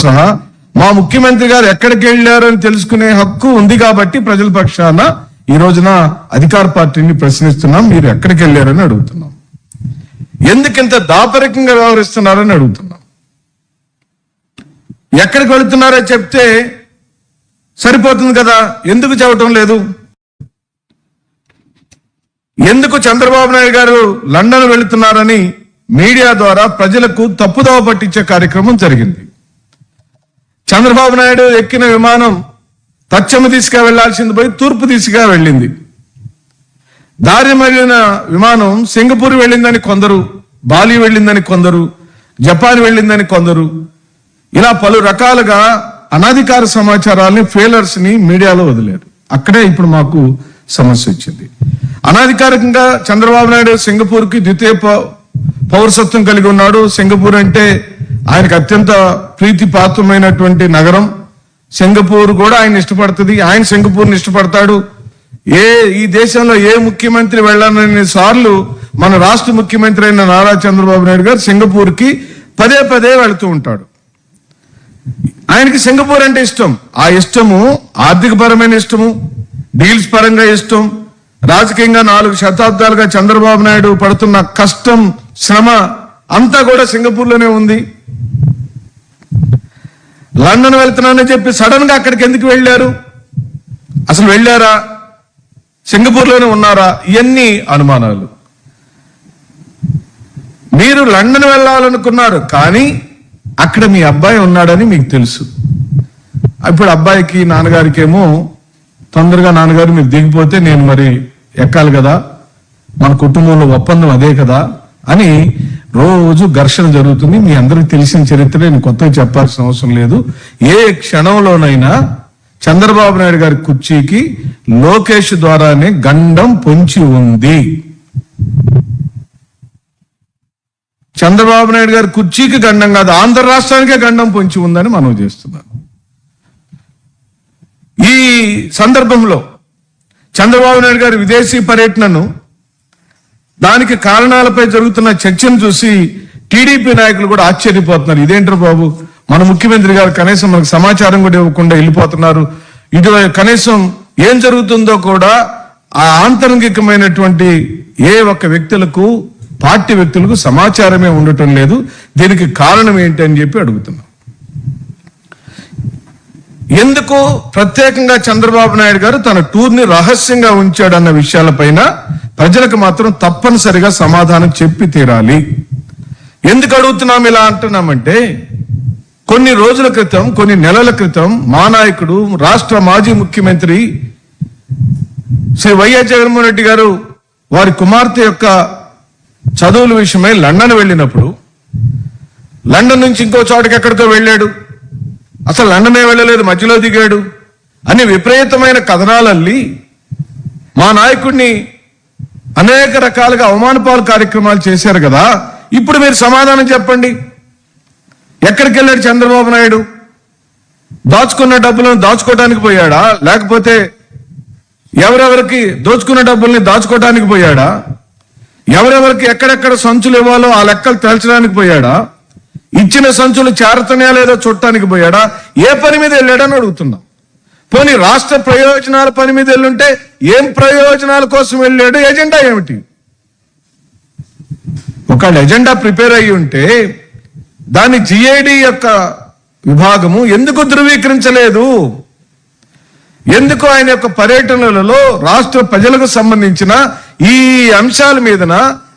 సహా మా ముఖ్యమంత్రి గారు ఎక్కడికి వెళ్ళారు అని తెలుసుకునే హక్కు ఉంది కాబట్టి ప్రజల పక్షాన ఈ రోజున అధికార పార్టీని ప్రశ్నిస్తున్నాం. మీరు ఎక్కడికి వెళ్ళారని అడుగుతున్నాం. ఎందుకింత దాపరికంగా వ్యవహరిస్తున్నారని అడుగుతున్నాం. ఎక్కడికి వెళుతున్నారో చెప్తే సరిపోతుంది కదా. ఎందుకు చెప్పటం లేదు? ఎందుకు చంద్రబాబు నాయుడు గారు లండన్ వెళుతున్నారని మీడియా ద్వారా ప్రజలకు తప్పుదోవ పట్టించే కార్యక్రమం జరిగింది. చంద్రబాబు నాయుడు ఎక్కిన విమానం పశ్చిమ దిశగా వెళ్ళాల్సింది పోయి తూర్పు దిశగా వెళ్ళింది. దారి మళ్ళిన విమానం సింగపూర్ వెళ్ళిందని కొందరు బాలి వెళ్ళిందని కొందరు జపాన్ వెళ్ళిందని కొందరు. ఇలా పలు రకాలుగా అనధికార సమాచారాల్ని ఫెయిలర్స్ని మీడియాలో వదిలేరు. అక్కడే ఇప్పుడు మాకు సమస్య వచ్చింది. అనధికారికంగా చంద్రబాబు నాయుడు సింగపూర్కి ద్వితీయ పౌరసత్వం కలిగి ఉన్నాడు. సింగపూర్ అంటే ఆయనకు అత్యంత ప్రీతి పాత్రమైనటువంటి నగరం. సింగపూర్ కూడా ఆయన ఇష్టపడుతుంది. ఆయన సింగపూర్ని ఇష్టపడతాడు. ఏ ఈ దేశంలో ఏ ముఖ్యమంత్రి వెళ్ళాలని సార్లు మన రాష్ట్ర ముఖ్యమంత్రి అయిన నారా చంద్రబాబు నాయుడు గారు సింగపూర్కి పదే పదే వెళుతూ ఉంటాడు. ఆయనకి సింగపూర్ అంటే ఇష్టం. ఆ ఇష్టము ఆర్థికపరమైన ఇష్టము డీల్స్ పరంగా ఇష్టం రాజకీయంగా నాలుగు శతాబ్దాలుగా చంద్రబాబు నాయుడు పడుతున్న కష్టం శ్రమ అంతా కూడా సింగపూర్లోనే ఉంది. లండన్ వెళ్తున్నానని చెప్పి సడన్గా అక్కడికి ఎందుకు వెళ్ళారు? అసలు వెళ్ళారా? సింగపూర్లోనే ఉన్నారా? ఇవన్నీ అనుమానాలు. మీరు లండన్ వెళ్ళాలనుకున్నారు కానీ అక్కడ మీ అబ్బాయి ఉన్నాడని మీకు తెలుసు. ఇప్పుడు అబ్బాయికి నాన్నగారికి ఏమో తొందరగా నాన్నగారు మీరు దిగిపోతే నేను మరి ఎక్కాలి కదా. మన కుటుంబంలో ఒప్పందం అదే కదా. అని రోజు ఘర్షణ జరుగుతుంది. మీ అందరికి తెలిసిన చరిత్ర నేను కొత్తగా చెప్పాల్సిన అవసరం లేదు. ఏ క్షణంలోనైనా చంద్రబాబు నాయుడు గారి కుర్చీకి లోకేష్ ద్వారానే గండం పొంచి ఉంది. చంద్రబాబు నాయుడు గారి కుర్చీకి గండం కాదు ఆంధ్ర రాష్ట్రానికే గండం పొంచి ఉందని మనం చేస్తున్నాను. ఈ సందర్భంలో చంద్రబాబు నాయుడు గారి విదేశీ పర్యటనను దానికి కారణాలపై జరుగుతున్న చర్చను చూసి టీడీపీ నాయకులు కూడా ఆశ్చర్యపోతున్నారు. ఇదేంటారు బాబు? మన ముఖ్యమంత్రి గారు కనీసం మనకు సమాచారం కూడా ఇవ్వకుండా వెళ్ళిపోతున్నారు. ఇటు కనీసం ఏం జరుగుతుందో కూడా ఆ ఆంతరంగికమైనటువంటి ఏ ఒక్క వ్యక్తులకు పార్టీ వ్యక్తులకు సమాచారమే ఉండటం లేదు. దీనికి కారణం ఏంటి అని చెప్పి అడుగుతున్నాం. ఎందుకు ప్రత్యేకంగా చంద్రబాబు నాయుడు గారు తన టూర్ని రహస్యంగా ఉంచాడన్న విషయాలపైన ప్రజలకు మాత్రం తప్పనిసరిగా సమాధానం చెప్పి తీరాలి. ఎందుకు అడుగుతున్నాం ఇలా అంటున్నామంటే కొన్ని రోజుల క్రితం కొన్ని నెలల క్రితం మా నాయకుడు రాష్ట్ర మాజీ ముఖ్యమంత్రి శ్రీ వైఎస్ జగన్మోహన్ రెడ్డి గారు వారి కుమార్తె యొక్క చదువుల విషయమై లండన్ వెళ్ళినప్పుడు లండన్ నుంచి ఇంకో చోటకి ఎక్కడికో వెళ్ళాడు. అసలు లండనే వెళ్ళలేదు మధ్యలో దిగాడు అని విపరీతమైన కథనాలల్లి మా నాయకుడిని అనేక రకాలుగా అవమానపాలు కార్యక్రమాలు చేశారు కదా. ఇప్పుడు మీరు సమాధానం చెప్పండి. ఎక్కడికి వెళ్ళాడు చంద్రబాబు నాయుడు? దాచుకున్న డబ్బులను దాచుకోవడానికి పోయాడా? లేకపోతే ఎవరెవరికి దోచుకున్న డబ్బుల్ని దాచుకోవడానికి పోయాడా? ఎవరెవరికి ఎక్కడెక్కడ సంచులు ఇవ్వాలో ఆ లెక్కలు తేల్చడానికి పోయాడా? ఇచ్చిన సంచులు చేరతనే లేదో చూడటానికి పోయాడా? ఏ పని మీద వెళ్ళాడని అడుగుతున్నా. పోనీ రాష్ట్ర ప్రయోజనాల పని మీద వెళ్ళుంటే ఏం ప్రయోజనాల కోసం వెళ్ళాడు? ఎజెండా ఏమిటి? ఒక ఎజెండా ప్రిపేర్ అయ్యి ఉంటే దాని జిఐడి యొక్క విభాగము ఎందుకు ధృవీకరించలేదు? ఎందుకు ఆయన యొక్క పర్యటనలలో రాష్ట్ర ప్రజలకు సంబంధించిన ఈ అంశాల మీదన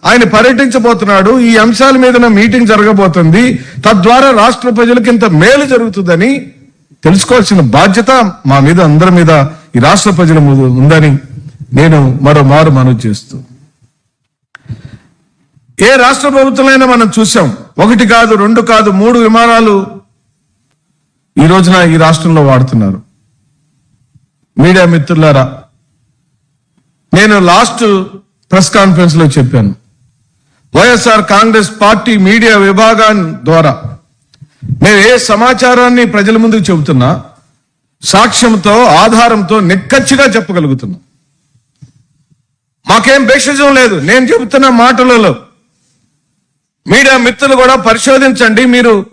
ఆయన పర్యటించబోతున్నాడు ఈ అంశాల మీదన మీటింగ్ జరగబోతుంది తద్వారా రాష్ట్ర ప్రజలకు ఇంత మేలు జరుగుతుందని తెలుసుకోవాల్సిన బాధ్యత మా మీద అందరి మీద ఈ రాష్ట్ర ప్రజల ఉందని నేను మరో మారు మనవి చేస్తూ. ఏ రాష్ట్ర ప్రభుత్వమైనా మనం చూసాం. ఒకటి కాదు రెండు కాదు మూడు విమానాలు ఈ రోజున ఈ రాష్ట్రంలో వాడుతున్నారు. మీడియా మిత్రులారా నేను లాస్ట్ ప్రెస్ కాన్ఫరెన్స్లో చెప్పాను. వైఎస్ఆర్ కాంగ్రెస్ పార్టీ మీడియా విభాగాన్ని ద్వారా మేము ఏ సమాచారాన్ని ప్రజల ముందుకు చెబుతున్నా సాక్ష్యంతో ఆధారంతో నిక్కచ్చిగా చెప్పగలుగుతున్నాం. మాకేం భేషజం లేదు. నేను చెబుతున్న మాటలలో. మీడియా మిత్రులు కూడా పరిశోధించండి. మీరు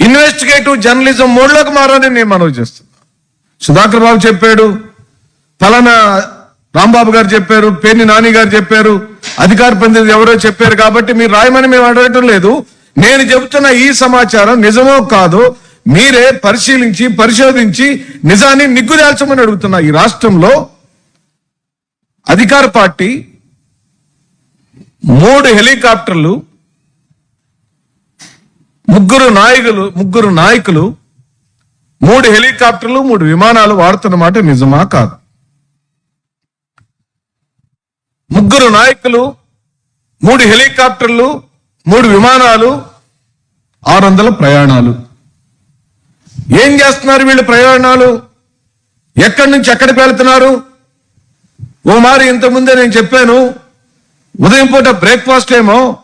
ఇన్వెస్టిగేటివ్ జర్నలిజం మూడులోకి మారని నేను మనవి చేస్తున్నా. సుధాకర్ బాబు చెప్పాడు ఫలానా రాంబాబు గారు చెప్పారు పేర్ని నాని గారు చెప్పారు అధికార ప్రతినిధి ఎవరో చెప్పారు కాబట్టి మీరు రాయమని మేము అడగటం లేదు. నేను చెబుతున్న ఈ సమాచారం నిజమో కాదో మీరే పరిశీలించి పరిశోధించి నిజాన్ని నిగ్గుదాల్చమని అడుగుతున్నా ఈ రాష్ట్రంలో అధికార పార్టీ మూడు హెలికాప్టర్లు ముగ్గురు నాయకులు ముగ్గురు నాయకులు మూడు హెలికాప్టర్లు మూడు విమానాలు వాడుతున్న మాట నిజమా కాదు? ముగ్గురు నాయకులు మూడు హెలికాప్టర్లు మూడు విమానాలు ఆరు వందల ప్రయాణాలు. ఏం చేస్తున్నారు వీళ్ళు ప్రయాణాలు? ఎక్కడి నుంచి ఎక్కడికి వెళ్తున్నారు? ఓ మారి ఇంతకుముందే నేను చెప్పాను ఉదయం పూట బ్రేక్ఫాస్ట్ ఏమో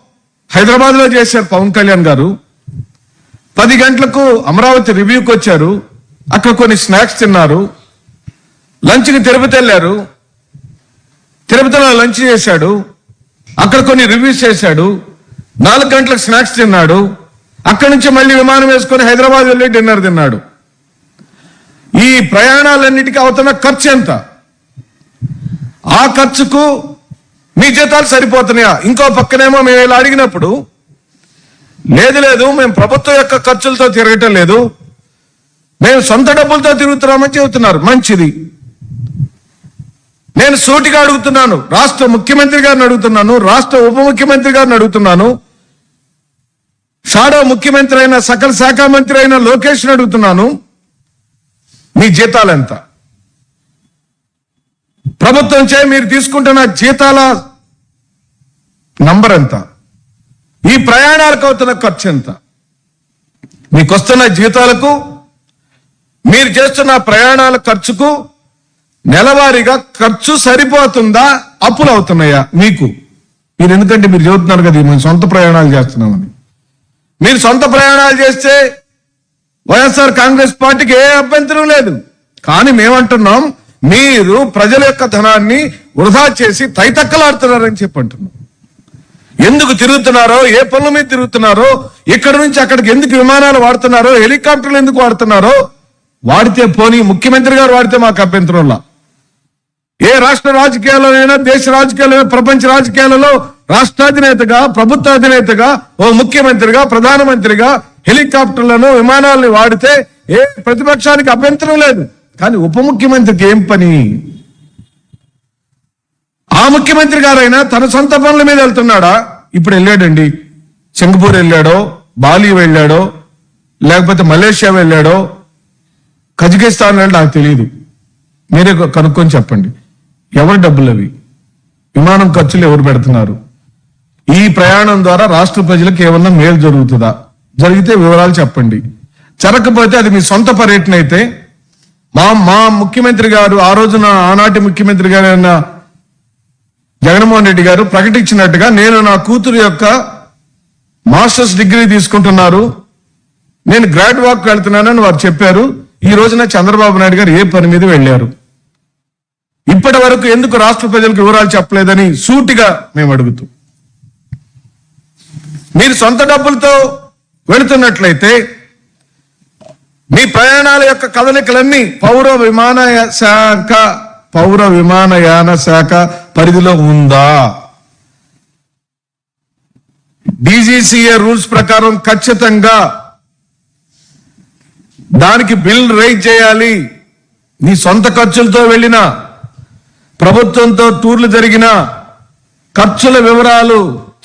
హైదరాబాద్లో చేశారు పవన్ కళ్యాణ్ గారు. పది గంటలకు అమరావతి రివ్యూకి వచ్చారు. అక్కడ కొన్ని స్నాక్స్ తిన్నారు. లంచ్కి తిరుపతి వెళ్ళారు. తిరుపతిలో లంచ్ చేశాడు. అక్కడ కొన్ని రివ్యూస్ చేశాడు. నాలుగు గంటలకు స్నాక్స్ తిన్నాడు. అక్కడి నుంచి మళ్ళీ విమానం వేసుకొని హైదరాబాద్ వెళ్ళి డిన్నర్ తిన్నాడు. ఈ ప్రయాణాలన్నిటికీ అవుతున్న ఖర్చు ఎంత? ఆ ఖర్చుకు మీ జీతాలు సరిపోతున్నాయా? ఇంకో పక్కనేమో మేము ఇలా అడిగినప్పుడు లేదు లేదు మేము ప్రభుత్వం యొక్క ఖర్చులతో తిరగటం లేదు. మేము సొంత డబ్బులతో తిరుగుతున్నామని చెబుతున్నారు. మంచిది. నేను సూటిగా అడుగుతున్నాను. రాష్ట్ర ముఖ్యమంత్రి గారిని అడుగుతున్నాను. రాష్ట్ర ఉప ముఖ్యమంత్రి గారిని అడుగుతున్నాను. షాడో ముఖ్యమంత్రి అయిన సకల శాఖ మంత్రి అయిన లోకేష్ అడుగుతున్నాను. మీ జీతాలు ఎంత? ప్రభుత్వం చే మీరు తీసుకుంటున్న జీతాల నంబర్ ఎంత? ఈ ప్రయాణాలకు అవుతున్న ఖర్చు ఎంత? మీకు వస్తున్న జీతాలకు మీరు చేస్తున్న ప్రయాణాల ఖర్చుకు నెలవారీగా ఖర్చు సరిపోతుందా? అప్పులు అవుతున్నాయా? మీకు. మీరు ఎందుకంటే మీరు చెబుతున్నారు కదా మేము సొంత ప్రయాణాలు చేస్తున్నామని. మీరు సొంత ప్రయాణాలు చేస్తే వైఎస్ఆర్ కాంగ్రెస్ పార్టీకి ఏ అభ్యంతరం లేదు. కానీ మేమంటున్నాం మీరు ప్రజల యొక్క ధనాన్ని వృధా చేసి తైతక్కలాడుతున్నారని చెప్పి ఎందుకు తిరుగుతున్నారో ఏ పనుల మీద తిరుగుతున్నారో ఇక్కడ నుంచి అక్కడికి ఎందుకు విమానాలు వాడుతున్నారో హెలికాప్టర్లు ఎందుకు వాడుతున్నారో వాడితే పోనీ ముఖ్యమంత్రి గారు వాడితే మాకు అభ్యంతరంలా ఏ రాష్ట్ర రాజకీయాల్లోనైనా దేశ రాజకీయాల్లో ప్రపంచ రాజకీయాలలో రాష్ట్రాధినేతగా ప్రభుత్వ అధినేతగా ఓ ముఖ్యమంత్రిగా ప్రధానమంత్రిగా హెలికాప్టర్లను విమానాలను వాడితే ఏ ప్రతిపక్షానికి అభ్యంతరం లేదు. కానీ ఉప ముఖ్యమంత్రికి ఏం పని? ఆ ముఖ్యమంత్రి గారైనా తన సొంత పనుల మీద వెళ్తున్నాడా? ఇప్పుడు వెళ్ళాడండి. సింగపూర్ వెళ్ళాడో బాలి వెళ్ళాడో లేకపోతే మలేషియా వెళ్ళాడో కజకిస్తాన్ అని నాకు తెలియదు మీరే కనుక్కొని చెప్పండి. ఎవరి డబ్బులు అవి? విమానం ఖర్చులు ఎవరు పెడుతున్నారు? ఈ ప్రయాణం ద్వారా రాష్ట్ర ప్రజలకు ఏమన్నా మేలు జరుగుతుందా? జరిగితే వివరాలు చెప్పండి. జరగకపోతే అది మీ సొంత పర్యటన అయితే మా మా ముఖ్యమంత్రి గారు ఆ రోజున ఆనాటి ముఖ్యమంత్రి గారు అయిన జగన్మోహన్ రెడ్డి గారు ప్రకటించినట్టుగా నేను నా కూతురు యొక్క మాస్టర్స్ డిగ్రీ తీసుకుంటున్నారు. నేను గ్రాడ్ వాక్ వెళ్తున్నానని వారు చెప్పారు. ఈ రోజున చంద్రబాబు నాయుడు గారు ఏ పని మీద వెళ్ళారు? ఇప్పటి వరకు ఎందుకు రాష్ట్ర ప్రజలకు వివరాలు చెప్పలేదని సూటిగా మేము అడుగుతూ మీరు సొంత డబ్బులతో వెళుతున్నట్లయితే మీ ప్రయాణాల యొక్క కదలికలన్నీ పౌర విమానయ శాఖ పౌర విమానయాన శాఖ పరిధిలో ఉందా? డీజీసీఏ రూల్స్ ప్రకారం ఖచ్చితంగా దానికి బిల్ రైజ్ చేయాలి. నీ సొంత ఖర్చులతో వెళ్ళిన ప్రభుత్వంతో టూర్లు జరిగిన ఖర్చుల వివరాలు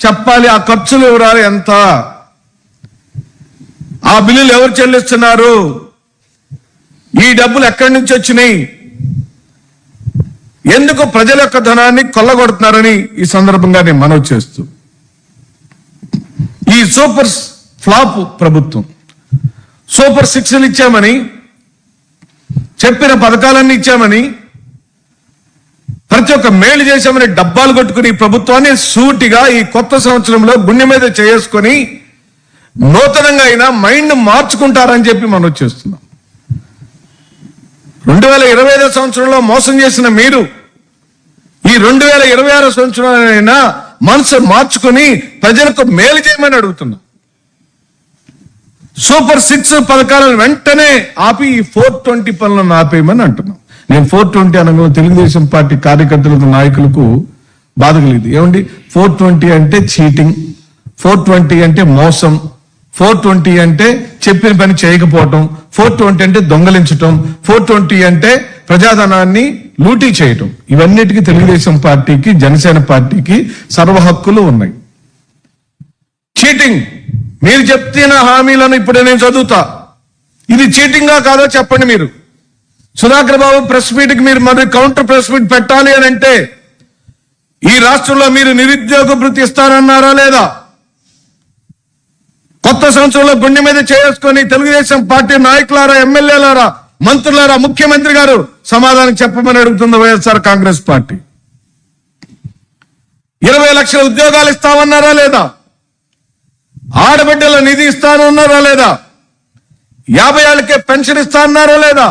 చెప్పాలి ఆ ఖర్చుల వివరాలు ఎంత? ఆ బిల్లులు ఎవరు చెల్లిస్తున్నారు? ఈ డబ్బులు ఎక్కడి నుంచి వచ్చినాయి? ఎందుకు ప్రజల యొక్క ధనాన్ని కొల్లగొడుతున్నారని ఈ సందర్భంగా నేను మనవి చేస్తూ. ఈ సూపర్ ఫ్లాప్ ప్రభుత్వం. సూపర్ సిక్స్లు ఇచ్చామని చెప్పిన పథకాలన్నీ ఇచ్చామని ప్రతి ఒక్క మేలు చేశామని డబ్బాలు కొట్టుకుని ప్రభుత్వాన్ని సూటిగా ఈ కొత్త సంవత్సరంలో గుండె మీద చేసుకొని నూతనంగా అయినా మైండ్ మార్చుకుంటారని చెప్పి మనం చేస్తున్నాం. రెండు వేల ఇరవై ఐదో సంవత్సరంలో మోసం చేసిన మీరు ఈ రెండు వేల ఇరవై ఆరో సంవత్సరంలోనైనా మనసు మార్చుకుని ప్రజలకు మేలు చేయమని అడుగుతున్నాం. సూపర్ సిక్స్ పథకాలను వెంటనే ఆపి ఈ ఫోర్ ట్వంటీ పనులను ఆపేయమని అంటున్నాం. నేను ఫోర్ ట్వంటీ అనగా తెలుగుదేశం పార్టీ కార్యకర్తలకు నాయకులకు బాధ కలిగింది. ఏమండి? ఫోర్ ట్వంటీ అంటే చీటింగ్ ఫోర్ ట్వంటీ అంటే మోసం ఫోర్ ట్వంటీ అంటే చెప్పిన పని చేయకపోవటం ఫోర్ ట్వంటీ అంటే దొంగలించటం ఫోర్ ట్వంటీ అంటే ప్రజాధనాన్ని లూటీ చేయటం. ఇవన్నిటికీ తెలుగుదేశం పార్టీకి జనసేన పార్టీకి సర్వ హక్కులు ఉన్నాయి. చీటింగ్. మీరు చెప్తున్న హామీలను ఇప్పుడు నేను చదువుతా. ఇది చీటింగా కాదో చెప్పండి మీరు. సుధాకర్ బాబు ప్రెస్ మీట్ మీరు మరి కౌంటర్ ప్రెస్ మీట్ పెట్టాలి అని అంటే ఈ రాష్ట్రంలో మీరు నిరుద్యోగ భృతి ఇస్తారన్నారా లేదా? కొత్త సంవత్సరంలో గుండె మీద చేసుకొని తెలుగుదేశం పార్టీ నాయకులారా ఎమ్మెల్యేలారా మంత్రులారా ముఖ్యమంత్రి గారు సమాధానం చెప్పమని అడుగుతుంది వైఎస్ఆర్ కాంగ్రెస్ పార్టీ. ఇరవై లక్షల ఉద్యోగాలు ఇస్తామన్నారా లేదా? ఆడబిడ్డల నిధి ఇస్తానన్నారా లేదా? యాభై ఏళ్ళకే పెన్షన్ ఇస్తానన్నారా లేదా?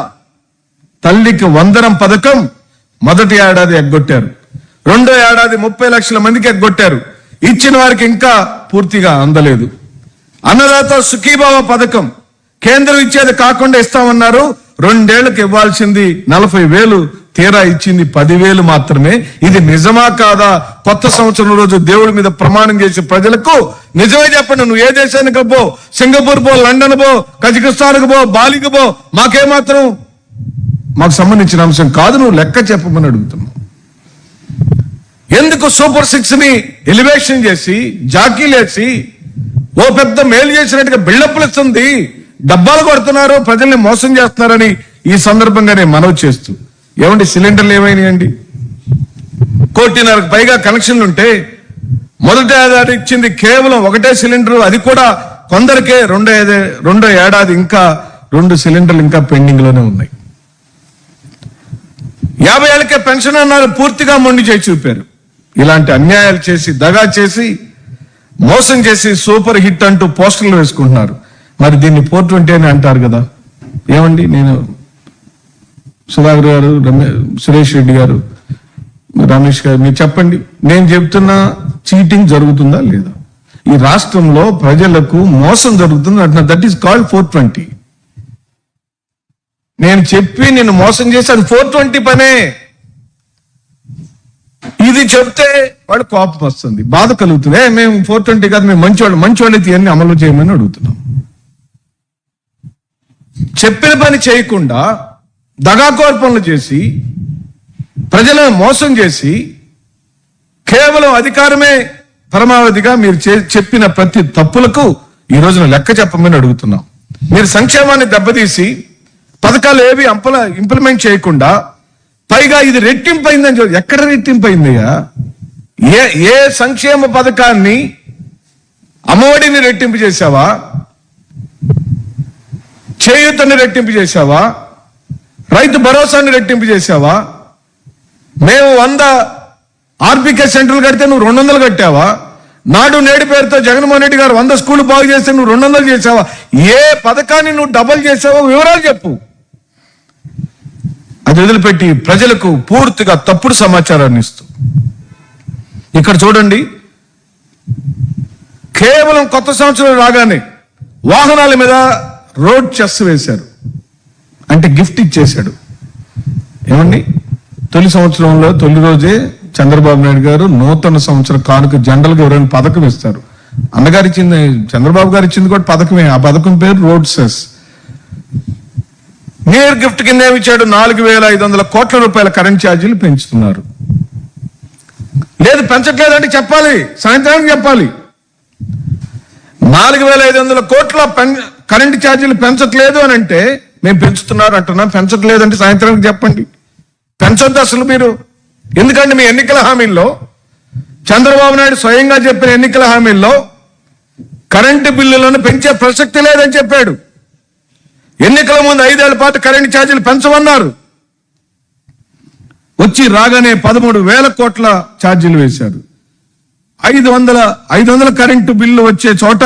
తల్లికి వందనం పథకం మొదటి ఏడాది ఎగ్గొట్టారు. రెండో ఏడాది ముప్పై లక్షల మందికి ఎగ్గొట్టారు. ఇచ్చిన వారికి ఇంకా పూర్తిగా అందలేదు. అన్నదాత సుఖీభావ పథకం కేంద్రం ఇచ్చేది కాకుండా ఇస్తామన్నారు. రెండేళ్ళకు ఇవ్వాల్సింది నలభై వేలు తీరా ఇచ్చింది పదివేలు మాత్రమే. ఇది నిజమా కాదా? కొత్త సంవత్సరం రోజు దేవుడి మీద ప్రమాణం చేసే ప్రజలకు నిజమే చెప్పండి. నువ్వు ఏ దేశానికి పో సింగపూర్ పో లండన్ పో కజకిస్తాన్కి పో బాలికి పో మాకేమాత్రం మాకు సంబంధించిన అంశం కాదు నువ్వు లెక్క చెప్పమని అడుగుతున్నావు. ఎందుకు సూపర్ సిక్స్ని ఎలివేషన్ చేసి జాకీలేసి ఓ పెద్ద మేలు చేసినట్టుగా బిల్డప్లు ఇస్తుంది డబ్బాలు కొడుతున్నారు ప్రజల్ని మోసం చేస్తున్నారని ఈ సందర్భంగా నేను మనవి చేస్తూ ఏమండి సిలిండర్లు ఏమైనాయండి? కోటిన్నరకు పైగా కనెక్షన్లు ఉంటే మొదటి ఏడాది ఇచ్చింది కేవలం ఒకటే సిలిండర్ అది కూడా కొందరికే రెండో రెండో ఏడాది ఇంకా రెండు సిలిండర్లు ఇంకా పెండింగ్లోనే ఉన్నాయి. యాభై ఏళ్ళకే పెన్షన్ అన్నారు పూర్తిగా మొండి చేసి చూపారు. ఇలాంటి అన్యాయాలు చేసి దగా చేసి మోసం చేసి సూపర్ హిట్ అంటూ పోస్టర్లు వేసుకుంటున్నారు. మరి దీన్ని ఫోర్ ట్వంటీ అంటారు కదా. ఏమండి నేను సుధాకర్ గారు రమే సురేష్ రెడ్డి గారు రమేష్ గారు మీరు చెప్పండి. నేను చెప్తున్న చీటింగ్ జరుగుతుందా లేదా? ఈ రాష్ట్రంలో ప్రజలకు మోసం జరుగుతుంది అంటున్నారు. That is called four twenty నేను చెప్పి నిన్ను మోసం చేసి అది ఫోర్ ట్వంటీ పనే. ఇది చెప్తే వాడు కోపం వస్తుంది బాధ కలుగుతుంది. "ఏ, మేము ఫోర్ ట్వంటీ కాదు మేము మంచివాళ్ళు మంచివాళ్ళు అయితే ఇవన్నీ అమలు చేయమని అడుగుతున్నాం. చెప్పిన పని చేయకుండా దగాకోర్ పనులు చేసి ప్రజలను మోసం చేసి కేవలం అధికారమే పరమావధిగా మీరు చే- చెప్పిన ప్రతి తప్పులకు ఈ రోజున లెక్క చెప్పమని అడుగుతున్నాం. మీరు సంక్షేమాన్ని దెబ్బతీసి పథకాలు ఏవి అంపల ఇంప్లిమెంట్ చేయకుండా పైగా ఇది రెట్టింపైందని అయిందని చెప్పి ఎక్కడ రెట్టింపైందిగా ఏ ఏ సంక్షేమ పథకాన్ని అమ్మఒడిని రెట్టింపు చేశావా? చేయూతని రెట్టింపు చేశావా? రైతు భరోసాని రెట్టింపు చేశావా? మేము వంద ఆర్బికే సెంటర్లు కడితే నువ్వు రెండు వందలు కట్టావా? నాడు నేడు పేరుతో జగన్మోహన్ రెడ్డి గారు వంద స్కూల్ బాగు చేస్తే నువ్వు రెండు వందలు చేసావా ఏ పథకాన్ని నువ్వు డబల్ చేసావో వివరాలు చెప్పు. అది వదిలిపెట్టి ప్రజలకు పూర్తిగా తప్పుడు సమాచారాన్ని ఇస్తూ ఇక్కడ చూడండి కేవలం కొత్త సంవత్సరం రాగానే వాహనాల మీద రోడ్ చెస్ వేశారు. అంటే గిఫ్ట్ ఇచ్చేశాడు. ఏమండి? తొలి సంవత్సరంలో తొలి రోజే చంద్రబాబు నాయుడు గారు నూతన సంవత్సర కానుక జనరల్గా ఎవరైనా పథకం ఇస్తారు. అన్నగారు ఇచ్చింది చంద్రబాబు గారు ఇచ్చింది కూడా పథకమే. ఆ పథకం పేరు రోడ్ సెస్ మేయర్ గిఫ్ట్ కింద ఏమి ఇచ్చాడు? నాలుగు వేల ఐదు వందల కోట్ల రూపాయల కరెంట్ ఛార్జీలు పెంచుతున్నారు. లేదు పెంచట్లేదంటే చెప్పాలి. సాయంత్రానికి చెప్పాలి. నాలుగు వేల ఐదు వందల కోట్ల పెన్ కరెంట్ ఛార్జీలు పెంచట్లేదు అని అంటే మేము పెంచుతున్నారు అంటున్నాం. పెంచట్లేదంటే సాయంత్రానికి చెప్పండి. పెంచొద్దు అసలు మీరు. ఎందుకంటే మీ ఎన్నికల హామీల్లో చంద్రబాబు నాయుడు స్వయంగా చెప్పిన ఎన్నికల హామీల్లో కరెంటు బిల్లులను పెంచే ప్రసక్తి లేదని చెప్పాడు. ఎన్నికల ముందు ఐదేళ్ళ పాటు కరెంటు ఛార్జీలు పెంచమన్నారు. వచ్చి రాగానే పదమూడు వేల కోట్ల ఛార్జీలు వేశారు. ఐదు వందల ఐదు వందల కరెంటు బిల్లు వచ్చే చోట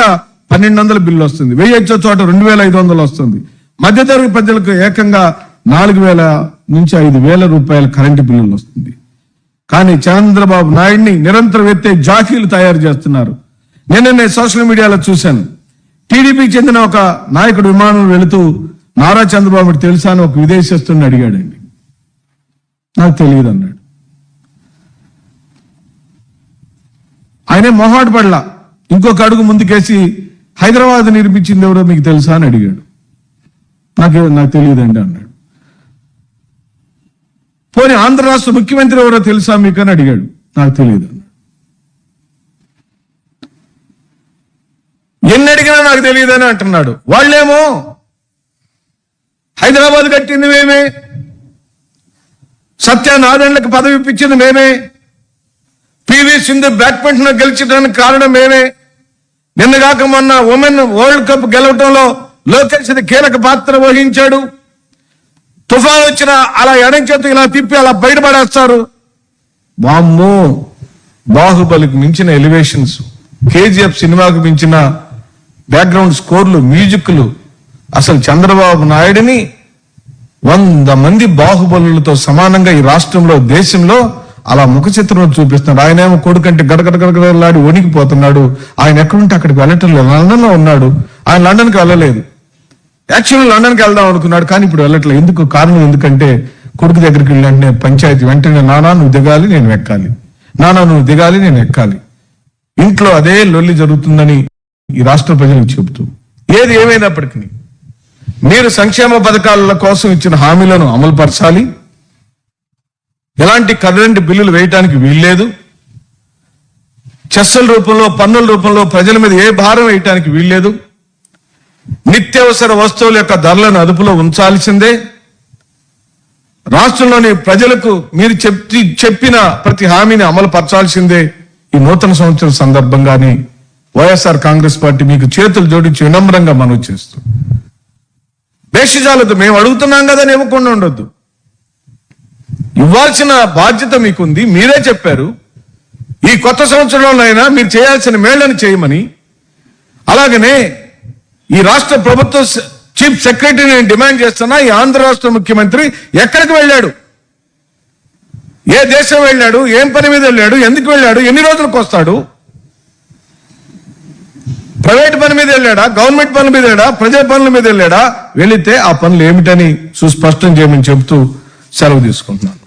పన్నెండు వందల బిల్లు వస్తుంది. వెయ్యి వచ్చే చోట రెండు వేల ఐదు వందలు వస్తుంది. మధ్యతరగతి ప్రజలకు ఏకంగా నాలుగు వేల నుంచి ఐదు వేల రూపాయల కరెంటు బిల్లులు వస్తుంది. కానీ చంద్రబాబు నాయుడిని నిరంతరం ఎత్తే జాకీలు తయారు చేస్తున్నారు. నిన్న నేను సోషల్ మీడియాలో చూశాను. టీడీపీకి చెందిన ఒక నాయకుడు విమానం వెళుతూ నారా చంద్రబాబు తెలుసా అని ఒక విదేశస్తుని అడిగాడండి. నాకు తెలియదు అన్నాడు. ఆయనే మొహాటు పడలా. ఇంకొక అడుగు ముందుకేసి హైదరాబాద్ నిర్మించింది ఎవరో మీకు తెలుసా అని అడిగాడు. నాకు నాకు తెలియదండి అన్నాడు. పోనీ ఆంధ్ర రాష్ట్ర ముఖ్యమంత్రి ఎవరో తెలుసా మీకు అని అడిగాడు. నాకు తెలియదు అన్నాడు ఎన్ని అడిగినా నాకు తెలియదని అంటున్నాడు. వాళ్ళేమో హైదరాబాద్ కట్టింది మేమే. సత్యనారాయణకు పదవి ఇప్పించింది మేమే. పివి సింధు బ్యాడ్మింటన్ గెలిచడానికి కారణం మేమే. నిన్నగాక మొన్న ఉమెన్ వరల్డ్ కప్ గెలవటంలో లోకేష్ కీలక పాత్ర వహించాడు. తుఫాన్ వచ్చిన అలా ఎడంచేత ఇలా తిప్పి అలా బయటపడేస్తారు. వామ్మో బాహుబలికి మించిన ఎలివేషన్స్ కేజీఎఫ్ సినిమాకు మించిన బ్యాక్గ్రౌండ్ స్కోర్లు మ్యూజిక్లు. అసలు చంద్రబాబు నాయుడిని వంద మంది బాహుబలులతో సమానంగా ఈ రాష్ట్రంలో దేశంలో అలా ముఖ చిత్రం చూపిస్తున్నాడు ఆయన ఏమో కొడుకంటే గడగడ గడగడలాడి వణికిపోతున్నాడు. ఆయన ఎక్కడుంటే అక్కడికి వెళ్ళటం లేదు. ఉన్నాడు. ఆయన లండన్కి వెళ్ళలేదు. యాక్చువల్ లండన్కి వెళ్దాం అనుకున్నాడు కానీ ఇప్పుడు వెళ్ళట్లేదు. ఎందుకు? కారణం ఎందుకంటే కొడుకు దగ్గరికి వెళ్ళి పంచాయతీ వెంటనే నానా నువ్వు దిగాలి నేను ఎక్కాలి. నానా నువ్వు దిగాలి నేను ఎక్కాలి. ఇంట్లో అదే లొల్లి జరుగుతుందని ఈ రాష్ట్ర ప్రజలకు చెబుతూ ఏది ఏమైనప్పటికీ మీరు సంక్షేమ పథకాల కోసం ఇచ్చిన హామీలను అమలుపరచాలి. ఎలాంటి కరెంటు బిల్లులు వేయటానికి వీల్లేదు. చెస్సల రూపంలో పన్నుల రూపంలో ప్రజల మీద ఏ భారం వేయటానికి వీల్లేదు. నిత్యావసర వస్తువుల యొక్క ధరలను అదుపులో ఉంచాల్సిందే. రాష్ట్రంలోని ప్రజలకు మీరు చెప్పి చెప్పిన ప్రతి హామీని అమలు పరచాల్సిందే ఈ నూతన సంవత్సరం సందర్భంగానే. వైఎస్ఆర్ కాంగ్రెస్ పార్టీ మీకు చేతులు జోడించి వినమ్రంగా మనవి చేస్తూ బేషిజాలదు మేము అడుగుతున్నాం కదా అని ఇవ్వకుండా ఉండొద్దు. ఇవ్వాల్సిన బాధ్యత మీకుంది మీరే చెప్పారు. ఈ కొత్త సంవత్సరంలోనైనా మీరు చేయాల్సిన మేళ్ళను చేయమని. అలాగనే ఈ రాష్ట్ర ప్రభుత్వ చీఫ్ సెక్రటరీ నేను డిమాండ్ చేస్తున్నా ఈ ఆంధ్ర రాష్ట్ర ముఖ్యమంత్రి ఎక్కడికి వెళ్ళాడు? ఏ దేశం వెళ్ళాడు? ఏం పని మీద వెళ్ళాడు? ఎందుకు వెళ్ళాడు? ఎన్ని రోజులకు వస్తాడు? ప్రైవేట్ పని మీద వెళ్ళాడా? గవర్నమెంట్ పని మీద వెళ్ళాడా? ప్రజా పనుల మీద వెళ్ళాడా? వెళితే ఆ పనులు ఏమిటని సుస్పష్టం చేయమని చెబుతూ సెలవు తీసుకుంటున్నాను.